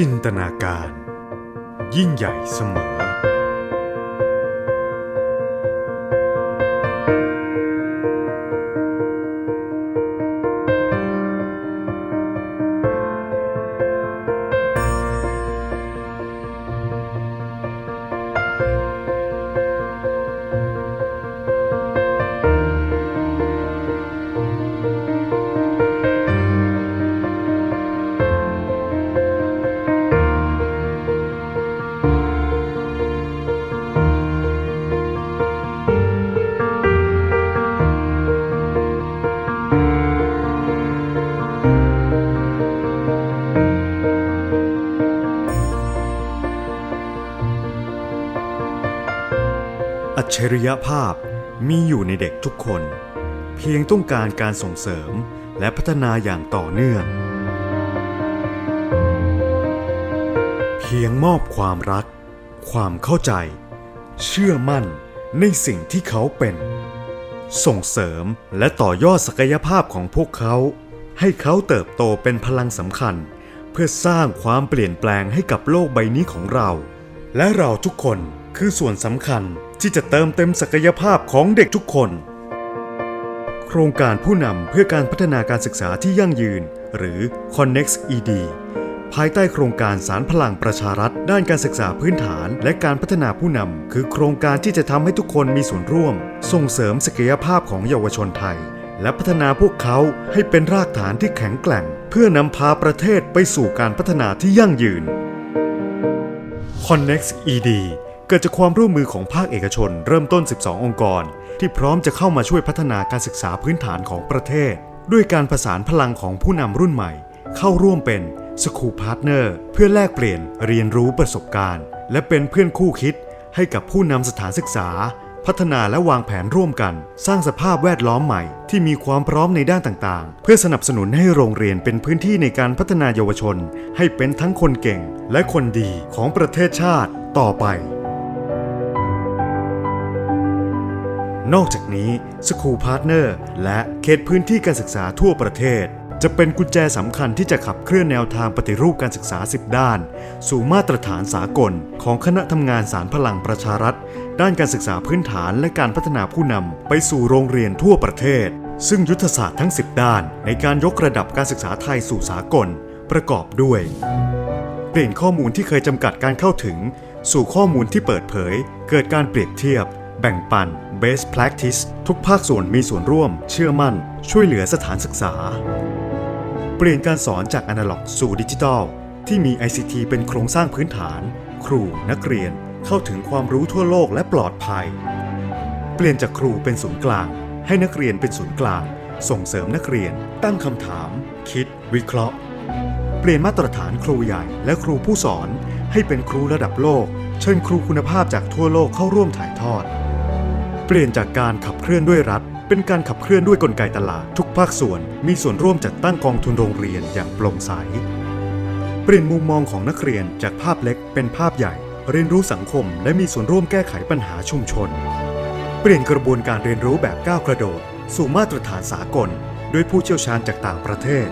จินตนาการ ยิ่งใหญ่เสมอ จฉริยภาพมีอยู่ในเด็กทุกคน เพียงต้องการการส่งเสริมและพัฒนาอย่างต่อเนื่อง เพียงมอบความรัก ความเข้าใจ เชื่อมั่นในสิ่งที่เขาเป็น ส่งเสริมและต่อยอดศักยภาพของพวกเขา ให้เขาเติบโตเป็นพลังสำคัญ เพื่อสร้างความเปลี่ยนแปลงให้กับโลกใบนี้ของเรา และเราทุกคน คือส่วนสำคัญที่จะเติมเต็มศักยภาพของเด็กทุกคน โครงการผู้นำเพื่อการพัฒนาการศึกษาที่ยั่งยืน หรือ Connex ED ภายใต้โครงการสารพลังประชารัฐ ด้านการศึกษาพื้นฐานและการพัฒนาผู้นำคือโครงการที่จะทำให้ทุกคนมีส่วนร่วม ส่งเสริมศักยภาพของเยาวชนไทย และพัฒนาพวกเขาให้เป็นรากฐานที่แข็งแกร่ง เพื่อนำพาประเทศไปสู่การพัฒนาที่ยั่งยืน Connex ED เกิดจากความร่วมมือของภาคเอกชน เริ่มต้น 12 องค์กร ที่พร้อมจะเข้ามาช่วยพัฒนาการศึกษาพื้นฐานของประเทศ ด้วยการประสานพลังของผู้นำรุ่นใหม่ เข้าร่วมเป็น School Partner เพื่อแลกเปลี่ยนเรียนรู้ประสบการณ์ และเป็นเพื่อนคู่คิด ให้กับผู้นำสถานศึกษา พัฒนาและวางแผนร่วมกัน สร้างสภาพแวดล้อมใหม่ ที่มีความพร้อมในด้านต่างๆ เพื่อสนับสนุนให้โรงเรียนเป็นพื้นที่ในการพัฒนาเยาวชน ให้เป็นทั้งคนเก่งและคนดีของประเทศชาติต่อไป นอกจากนี้ School Partner และเขตพื้นที่การศึกษาทั่วประเทศ จะเป็นกุญแจสำคัญที่จะขับเคลื่อนแนวทางปฏิรูปการศึกษา 10 ด้าน สู่มาตรฐานสากล ของคณะทำงานสารพลังประชารัฐ ด้านการศึกษาพื้นฐานและการพัฒนาผู้นำไปสู่โรงเรียนทั่วประเทศ ซึ่งยุทธศาสตร์ทั้ง 10 ด้าน ในการยกระดับการศึกษาไทยสู่สากล ประกอบด้วย เปลี่ยนข้อมูลที่เคยจำกัดการเข้าถึง สู่ข้อมูลที่เปิดเผย เกิดการเปรียบเทียบ แบ่งปัน best practice ทุกภาคส่วนมีส่วนร่วม เชื่อมั่น ช่วยเหลือสถานศึกษา เปลี่ยนการสอนจากอนาล็อกสู่ดิจิทัล ที่มี ICT เป็นโครงสร้างพื้นฐาน ครูนักเรียนเข้าถึงความรู้ทั่วโลกและปลอดภัย เปลี่ยนจากครูเป็นศูนย์กลาง ให้นักเรียนเป็นศูนย์กลาง ส่งเสริมนักเรียน ตั้งคำถาม คิด วิเคราะห์ เปลี่ยนมาตรฐานครูใหญ่และครูผู้สอน ให้เป็นครูระดับโลก เชิญครูคุณภาพจากทั่วโลกเข้าร่วมถ่ายทอด เปลี่ยนจากการขับเคลื่อนด้วยรัฐ เป็นการขับเคลื่อนด้วยกลไกตลาด ทุกภาคส่วนมีส่วนร่วมจัดตั้งกองทุนโรงเรียนอย่างโปร่งใส เปลี่ยนมุมมองของนักเรียนจากภาพเล็กเป็นภาพใหญ่ เรียนรู้สังคม และมีส่วนร่วมแก้ไขปัญหาชุมชน เปลี่ยนกระบวนการเรียนรู้แบบก้าวกระโดด สู่มาตรฐานสากลด้วยผู้เชี่ยวชาญจากต่างประเทศ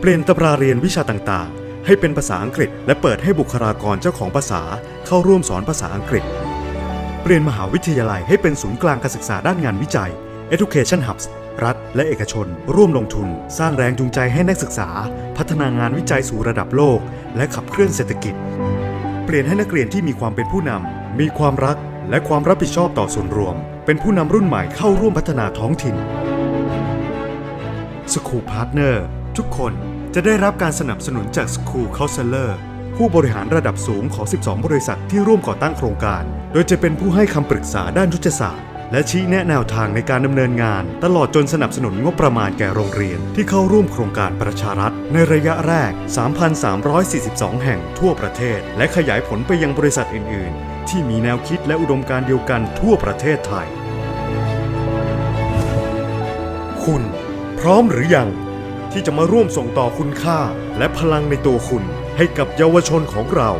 เปลี่ยนตำราเรียนวิชาต่างๆ ให้เป็นภาษาอังกฤษ และเปิดให้บุคลากรเจ้าของภาษาเข้าร่วมสอนภาษาอังกฤษ เปลี่ยนมหาวิทยาลัยให้เป็นศูนย์กลางการศึกษาด้านงานวิจัย Education Hubs รัฐและเอกชน ร่วมลงทุน สร้างแรงจูงใจให้นักศึกษา พัฒนางานวิจัยสู่ระดับโลก และขับเคลื่อนเศรษฐกิจ เปลี่ยนให้นักเรียนที่มีความเป็นผู้นำมีความรัก และความรับผิดชอบต่อส่วนรวม เป็นผู้นำรุ่นใหม่เข้าร่วมพัฒนาท้องถิ่น School Partner ทุกคนจะได้รับการสนับสนุนจาก School Counselor ผู้บริหารระดับสูงของ 12 บริษัทที่ร่วมก่อตั้งโครงการ โดยจะเป็นผู้ให้คำปรึกษาด้านยุทธศาสตร์ และชี้แนะแนวทางในการดำเนินงาน ตลอดจนสนับสนุนงบประมาณแก่โรงเรียน ที่เข้าร่วมโครงการประชารัฐ ในระยะแรก 3,342 แห่งทั่วประเทศ และขยายผลไปยังบริษัทอื่น ๆ ที่มีแนวคิดและอุดมการเดียวกันทั่วประเทศไทย คุณ พร้อมหรือยังที่จะมาร่วมส่งต่อคุณค่า และพลังในตัวคุณ ให้กับเยาวชนของเรา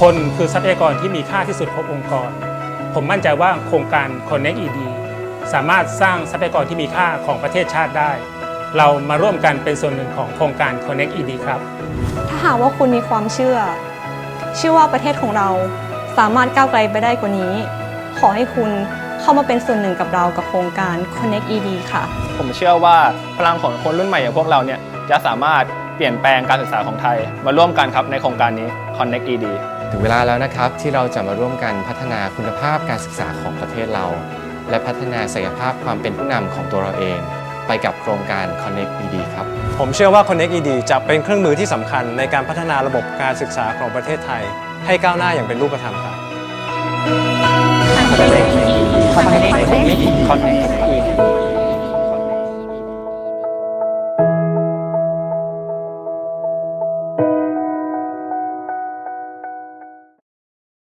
คนคือทรัพยากรที่มีค่าที่สุดขององค์กร ผมมั่นใจว่าโครงการ Connect ED สามารถสร้างทรัพยากรที่มีค่าของประเทศชาติได้ เรามาร่วมกันเป็นส่วนหนึ่งของโครงการ Connect ED ครับ ถ้าหากว่าคุณมีความเชื่อ เชื่อว่าประเทศของเราสามารถก้าวไกลไปได้กว่านี้ ขอให้คุณ เข้ามาเป็นส่วนหนึ่งกับเรากับโครงการ Connect ED ค่ะ ผมเชื่อว่าพลังของคนรุ่นใหม่อย่างพวกเราเนี่ยจะสามารถเปลี่ยนแปลงการศึกษาของไทย มาร่วมกันครับในโครงการนี้ Connect ED ถึงเวลาแล้วนะครับที่เราจะมาร่วมกันพัฒนาคุณภาพการศึกษาของประเทศเรา และพัฒนาศักยภาพความเป็นผู้นำของตัวเราเอง ไปกับโครงการ Connect ED ครับ ผมเชื่อว่า Connect ED จะเป็นเครื่องมือที่สำคัญในการพัฒนาระบบการศึกษาของประเทศไทย ให้ก้าวหน้าอย่างเป็นรูปธรรมครับ Connect, คอนเนคคอนเนค